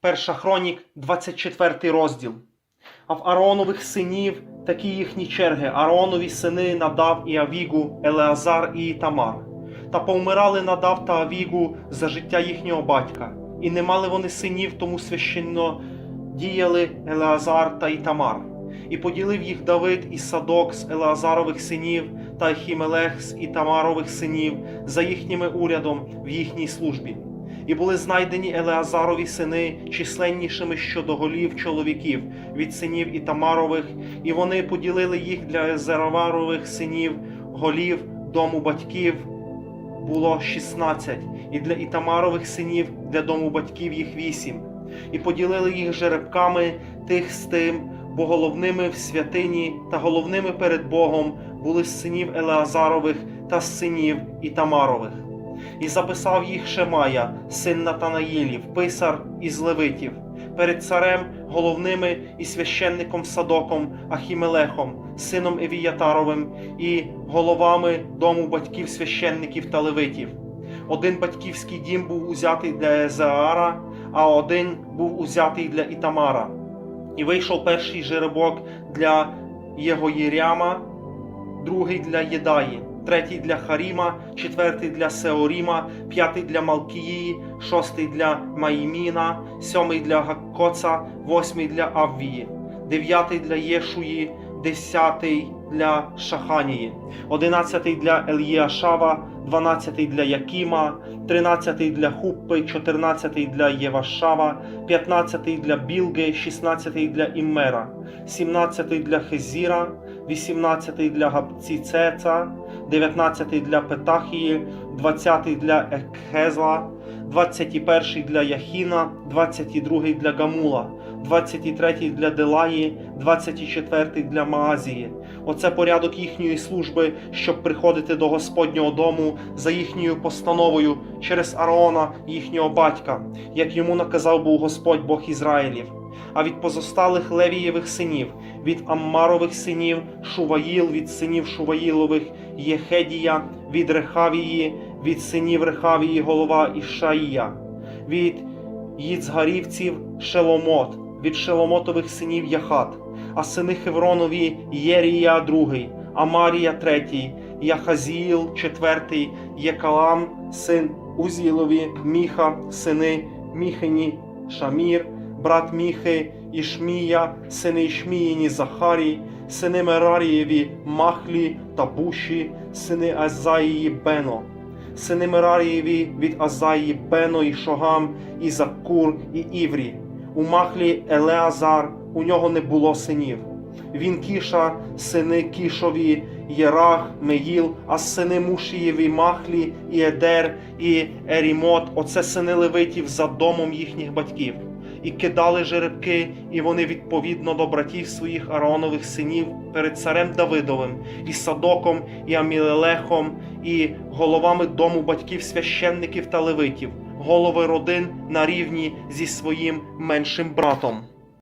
Перша хронік, 24 розділ. А в Ааронових синів такі їхні черги: Ааронові сини Надав і Авігу, Елеазар і Ітамар. Та повмирали Надав та Авігу за життя їхнього батька, і не мали вони синів, тому священно діяли Елеазар та Ітамар. І поділив їх Давид і Садок з Елеазарових синів та Ахімелех з Ітамарових синів за їхніми урядом в їхній службі. І були знайдені Елеазарові сини численнішими щодо голів чоловіків від синів Ітамарових, і вони поділили їх для Езероварових синів, голів дому батьків було 16, і для Ітамарових синів для дому батьків їх 8. І поділили їх жеребками тих з тим, бо головними в святині та головними перед Богом були з синів Елеазарових та з синів Ітамарових. І записав їх Шемая, син Натанаїлів, писар із Левитів, перед царем головними і священником Садоком Ахімелехом, сином Евіятаровим, і головами дому батьків священників та левитів. Один батьківський дім був узятий для Езеара, а один був узятий для Ітамара. І вийшов перший жеребок для Єгоїряма, другий для Єдаї, третій для Харіма, четвертий для Сеоріма, п'ятий для Малкії, шостий для Маїміна, сьомий для Гаккоца, восьмий для Аввії, дев'ятий для Єшуї, десятий для Шаханії, одинадцятий для Еліашава, дванадцятий для Якіма, тринадцятий для Хуппи, чотирнадцятий для Євашава, п'ятнадцятий для Білги, шістнадцятий для Іммера, сімнадцятий для Хезіра, вісімнадцятий для Габціцеца, дев'ятнадцятий для Петахії, двадцятий для Екхезла, двадцять і перший для Яхіна, двадцять і другий для Гамула, двадцять і третій для Делаї, двадцять і четвертий для Маазії. Оце порядок їхньої служби, щоб приходити до Господнього дому за їхньою постановою через Аарона, їхнього батька, як йому наказав був Господь Бог Ізраїлів. А від позосталих Левієвих синів, від Аммарових синів, Шуваїл від синів Шуваїлових, Єхедія, від Рехавії, від синів Рехавії голова Ішаїя, від Їцгарівців Шеломот, від Шеломотових синів Яхат, а сини Хевронові Єрія другий, Амарія третій, Яхазіїл четвертий, Єкалам, син Узілові, Міха, сини Міхені, Шамір, брат Міхи, Ішмія, сини Ішміїні Захарій, сини Мерарієві Махлі та Буші, сини Азаїї Бено, сини Мерарієві від Азаї Бено і Шогам, і Закур, і Іврі. У Махлі Елеазар, у нього не було синів. Він Кіша, сини Кішові, Єрах, Меїл, а сини Мушієві Махлі, і Едер, і Ерімот, оце сини Левитів за домом їхніх батьків. І кидали жеребки, і вони відповідно до братів своїх Ааронових синів перед царем Давидовим, і Садоком, і Амілелехом, і головами дому батьків священників та левитів, голови родин на рівні зі своїм меншим братом.